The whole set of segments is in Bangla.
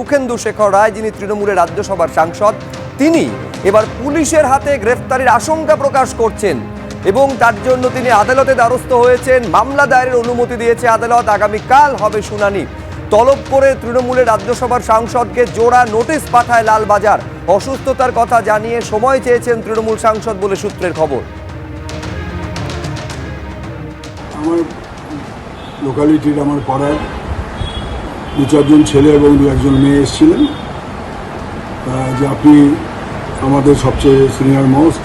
সুখেন্দু শেখর রায়, যিনি তৃণমূলের রাজ্যসভার সাংসদ, তিনি এবার পুলিশের হাতে গ্রেফতারির আশঙ্কা প্রকাশ করছেন এবং তার জন্য তিনি আদালতে দ্বারস্থ হয়েছেন। মামলা দায়েরের অনুমতি দিয়েছে আদালত। আগামীকাল হবে শুনানি। তলব করে তৃণমূলের রাজ্যসভার সাংসদকে জোড়া নোটিশ পাঠায় লালবাজার। অসুস্থতার কথা জানিয়ে সময় চেয়েছেন তৃণমূল সাংসদ বলে সূত্রের খবর। আমার লোকালিটির আমার পাড়ার দু চারজন ছেলে এবং দু একজন মেয়ে এসেছিলেন। যে আপনি আমাদের সবচেয়ে সিনিয়র মোস্ট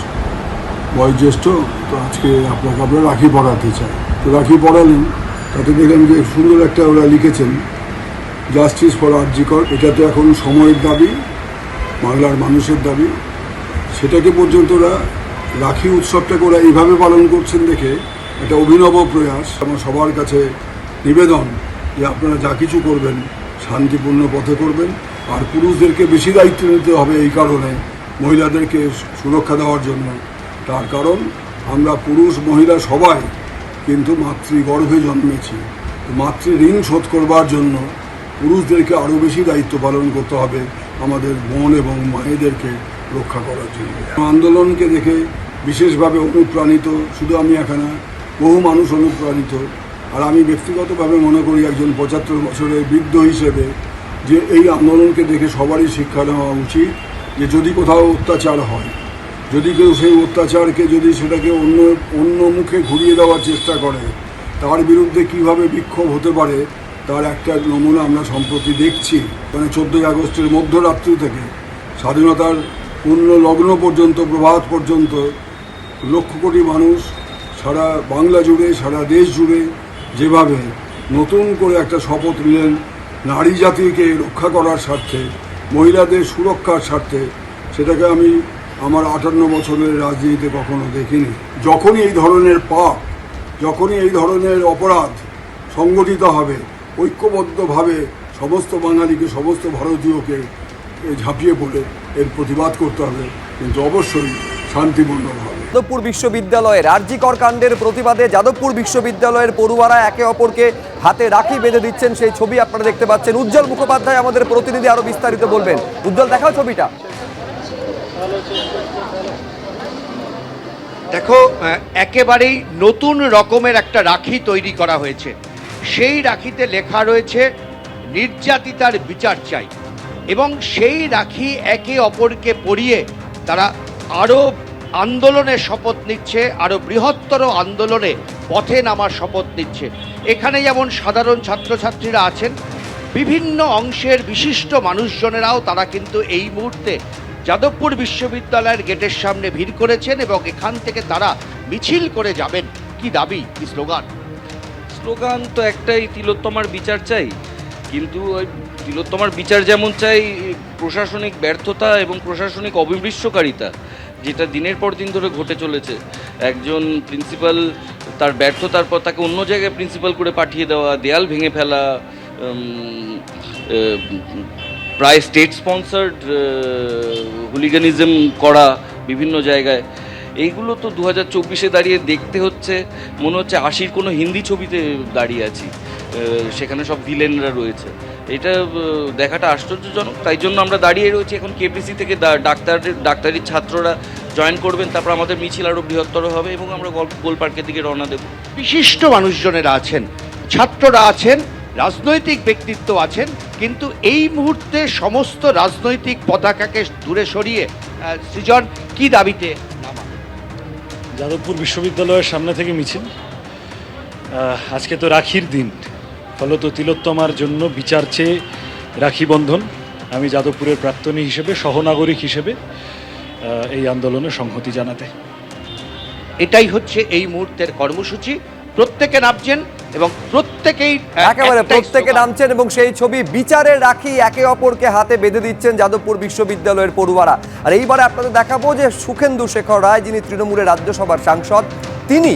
বয়োজ্যেষ্ঠ, তো আজকে আপনাকে আমরা রাখি পড়াতে চাই। তো রাখি পড়ালেন, তাতে দেখলাম যে সুন্দর একটা ওরা লিখেছেন জাস্টিস ফর আর্জিকর এটা তো এখন সময়ের দাবি, বাংলার মানুষের দাবি। সেটাকে পর্যন্ত ওরা রাখি উৎসবটাকে ওরা এইভাবে পালন করছেন দেখে একটা অভিনব প্রয়াস। আমার সবার কাছে নিবেদন যে আপনারা যা কিছু করবেন শান্তিপূর্ণ পথে করবেন। আর পুরুষদেরকে বেশি দায়িত্ব নিতে হবে এই কারণে মহিলাদেরকে সুরক্ষা দেওয়ার জন্য। তার কারণ, আমরা পুরুষ মহিলা সবাই কিন্তু মাতৃগর্ভে জন্মেছি। মাতৃ ঋণ শোধ করবার জন্য পুরুষদেরকে আরও বেশি দায়িত্ব পালন করতে হবে আমাদের বোন এবং মায়েদেরকে রক্ষা করার জন্য। আন্দোলনকে দেখে বিশেষভাবে অনুপ্রাণিত, শুধু আমি এখানে বহু মানুষ অনুপ্রাণিত। আর আমি ব্যক্তিগতভাবে মনে করি একজন পঁচাত্তর বছরের বৃদ্ধ হিসেবে যে এই আন্দোলনকে দেখে সবারই শিক্ষা নেওয়া উচিত যে যদি কোথাও অত্যাচার হয়, যদি কেউ সেই অত্যাচারকে যদি সেটাকে অন্য অন্য মুখে ঘুরিয়ে দেওয়ার চেষ্টা করে, তার বিরুদ্ধে কীভাবে বিক্ষোভ হতে পারে, তার একটা নমুনা আমরা সম্প্রতি দেখছি। মানে চোদ্দোই আগস্টের মধ্যরাত্রি থেকে স্বাধীনতার পূর্ণ লগ্ন পর্যন্ত, প্রভাত পর্যন্ত লক্ষ কোটি মানুষ সারা বাংলা জুড়ে, সারা দেশ জুড়ে যেভাবে নতুন করে একটা শপথ নিলেন নারী জাতিকে রক্ষা করার স্বার্থে, মহিলাদের সুরক্ষার স্বার্থে, সেটাকে আমি আমার আটান্ন বছরের রাজনীতিতে কখনো দেখিনি। যখনই এই ধরনের পাপ, যখনই এই ধরনের অপরাধ সংগঠিত হবে, ঐক্যবদ্ধভাবে সমস্ত বাঙালিকে, সমস্ত ভারতীয়কে ঝাঁপিয়ে পড়ে এর প্রতিবাদ করতে হবে, কিন্তু অবশ্যই শান্তিপূর্ণভাবে যাদবপুর বিশ্ববিদ্যালয়ের আরজিকর কাণ্ডের প্রতিবাদে যাদবপুর বিশ্ববিদ্যালয়ের পড়ুয়ারা একে অপরকে হাতে রাখি বেঁধে দিচ্ছেন। সেই ছবি আপনারা দেখতে পাচ্ছেন। উজ্জ্বল মুখোপাধ্যায় আমাদের প্রতিনিধি আরও বিস্তারিত বলবেন। উজ্জ্বল, দেখাও ছবিটা। দেখো একেবারেই নতুন রকমের একটা রাখি তৈরি করা হয়েছে। সেই রাখিতে লেখা রয়েছে, নির্যাতিতার বিচার চাই। এবং সেই রাখি একে অপরকে পরিয়ে তারা আরও আন্দোলনের শপথ নিচ্ছে আরও বৃহত্তর আন্দোলনে পথে নামার শপথ নিচ্ছে। এখানে যেমন সাধারণ ছাত্রছাত্রীরা আছেন, বিভিন্ন অংশের বিশিষ্ট মানুষজনেরাও তারা কিন্তু এই মুহূর্তে যাদবপুর বিশ্ববিদ্যালয়ের গেটের সামনে ভিড় করেছেন এবং এখান থেকে তারা মিছিল করে যাবেন। কি দাবি? কি স্লোগান? স্লোগান তো একটাই, তিলোত্তমার বিচার চাই। কিন্তু ওই তিলোত্তমার বিচার যেমন চাই, প্রশাসনিক ব্যর্থতা এবং প্রশাসনিক অবিমৃষ্যকারিতা যেটা দিনের পর দিন ধরে ঘটে চলেছে, একজন প্রিন্সিপাল তার ব্যর্থতার পর তাকে অন্য জায়গায় প্রিন্সিপাল করে পাঠিয়ে দেওয়া, দেয়াল ভেঙে ফেলা প্রায় স্টেট স্পন্সার্ড হুলিগানিজম করা বিভিন্ন জায়গায়। এইগুলো তো দু হাজার চব্বিশে দাঁড়িয়ে দেখতে হচ্ছে, মনে হচ্ছে আশির কোনো হিন্দি ছবিতে দাঁড়িয়ে আছি। সেখানে সব ভিলেনরা রয়েছে। এটা দেখাটা আশ্চর্যজনক। তাই জন্য আমরা দাঁড়িয়ে রয়েছি এখন কেপিসি থেকে। ডাক্তারের ডাক্তারি ছাত্ররা জয়েন করবেন তারপর আমাদের মিছিল আরও বৃহত্তর হবে এবং আমরা গল্প গোল পার্কের দিকে রওনা দেব। বিশিষ্ট মানুষজনেরা আছেন ছাত্ররা আছেন রাজনৈতিক ব্যক্তিত্ব আছেন কিন্তু এই মুহূর্তে সমস্ত রাজনৈতিক পতাকাকে দূরে সরিয়ে সৃজন কি দাবিতে নামা যাদবপুর বিশ্ববিদ্যালয়ের সামনে থেকে মিছিল। আজকে তো রাখির দিন। ফলত তিলোত্তমার জন্য বিচার চেয়ে রাখি বন্ধন। আমি যাদবপুরের প্রাক্তনী হিসেবে সহনাগরিক হিসেবে এই আন্দোলনে সংহতি জানাতে। এটাই হচ্ছে এই মুহূর্তের কর্মসূচি। প্রত্যেকে নামছেন এবং প্রত্যেকেই একেবারে প্রত্যেকে নামছেন এবং সেই ছবি বিচারে রাখি একে অপরকে হাতে বেঁধে দিচ্ছেন যাদবপুর বিশ্ববিদ্যালয়ের পড়ুয়ারা। আর এইবারে আপনাদের দেখাবো যে সুখেন্দু শেখর রায় যিনি তৃণমূলের রাজ্যসভার সাংসদ তিনি